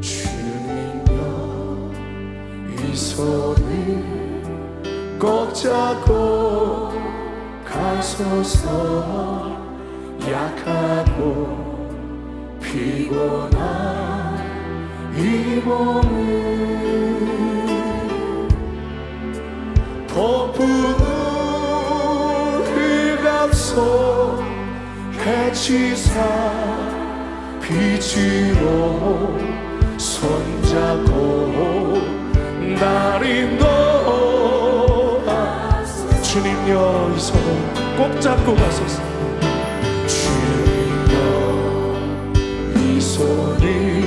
주님여 이 손을 꼭 잡고 가소서. 약하고 피곤한 이 몸을 폭풍을 휘감소 해치사 빛으로 손잡고 나를 도와 주님 여이 손을 꼭 잡고 가소서. 주님 여이 손을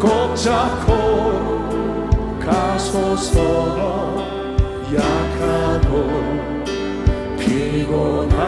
꼭 잡고 가소서. 약하고 피곤한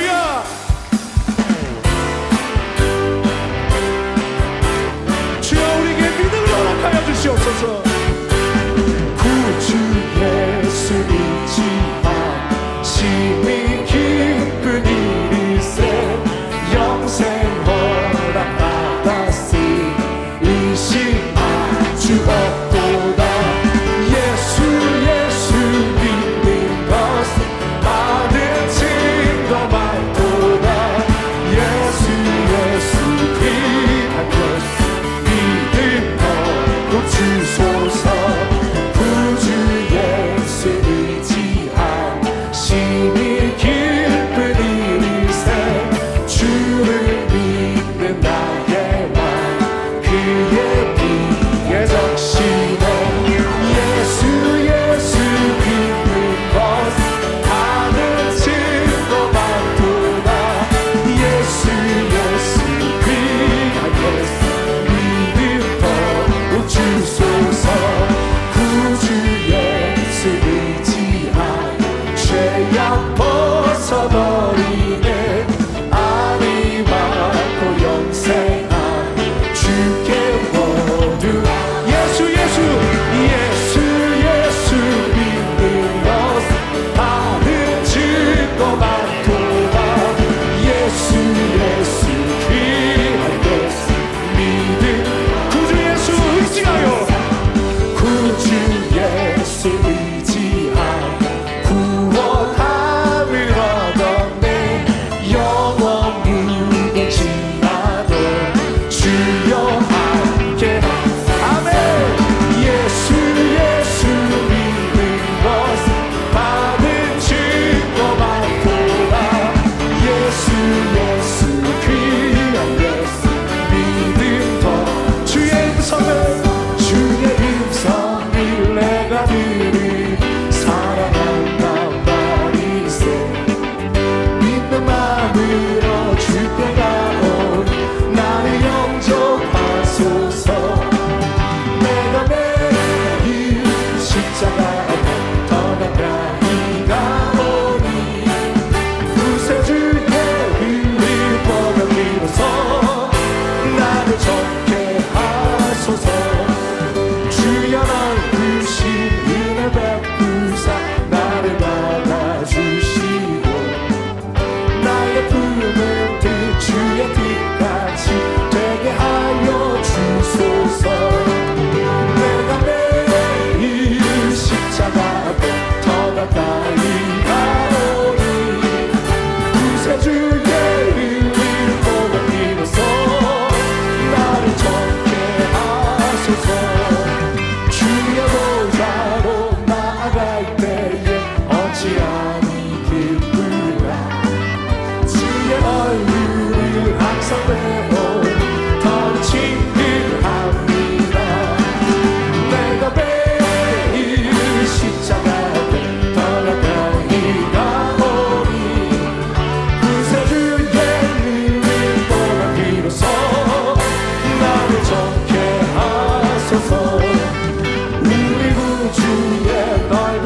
뭐?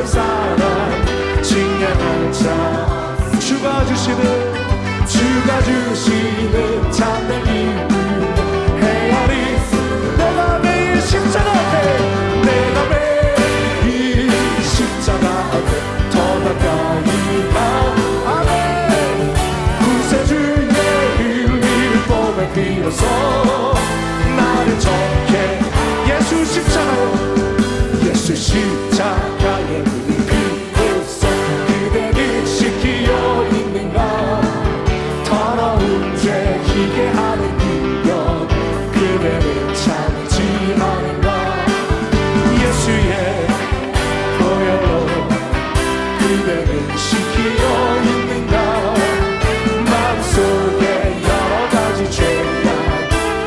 사랑 칭찬하자. 주가 주시는 주가 주시는 참된 기쁨 헤아리. 내가 매일 십자가 앞에 내가 매일 십자가 앞에 더 가까이 가. 아멘. 구세주의 이름을 봄에 빌어서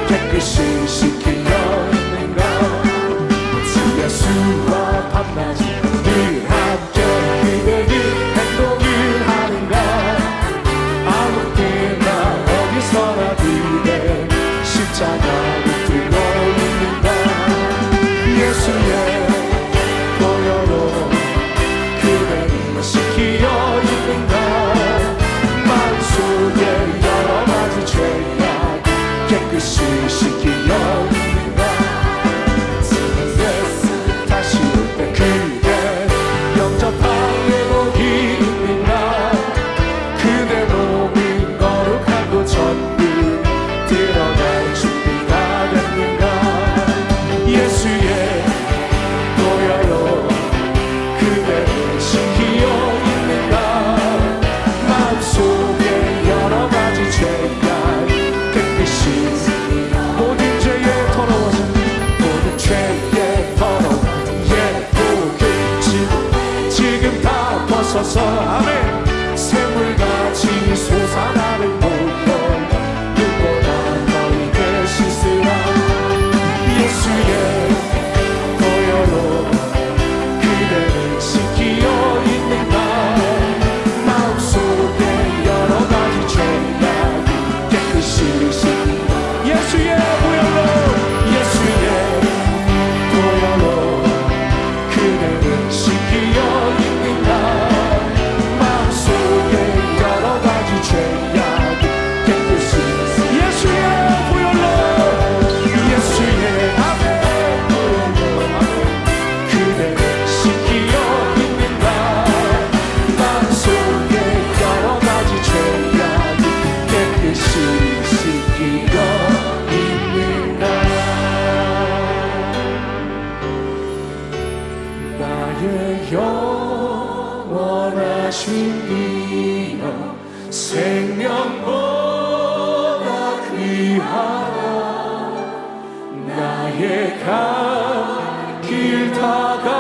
tek bir şey şikayet Amén. 나의 간 길 다가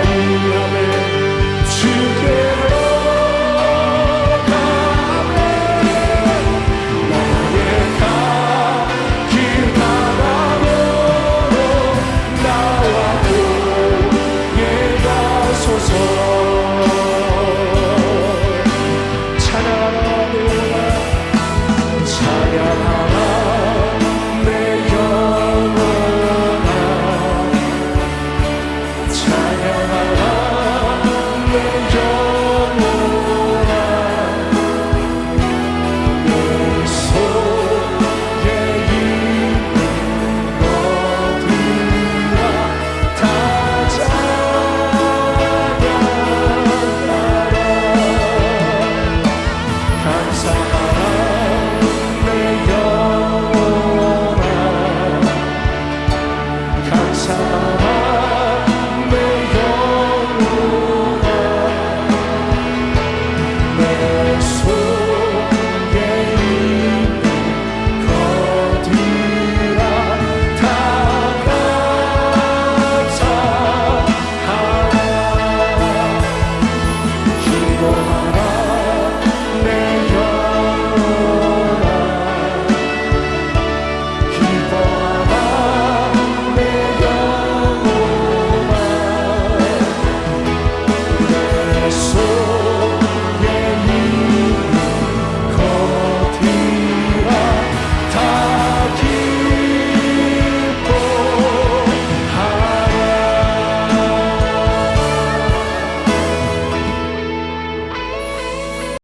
Hallelujah.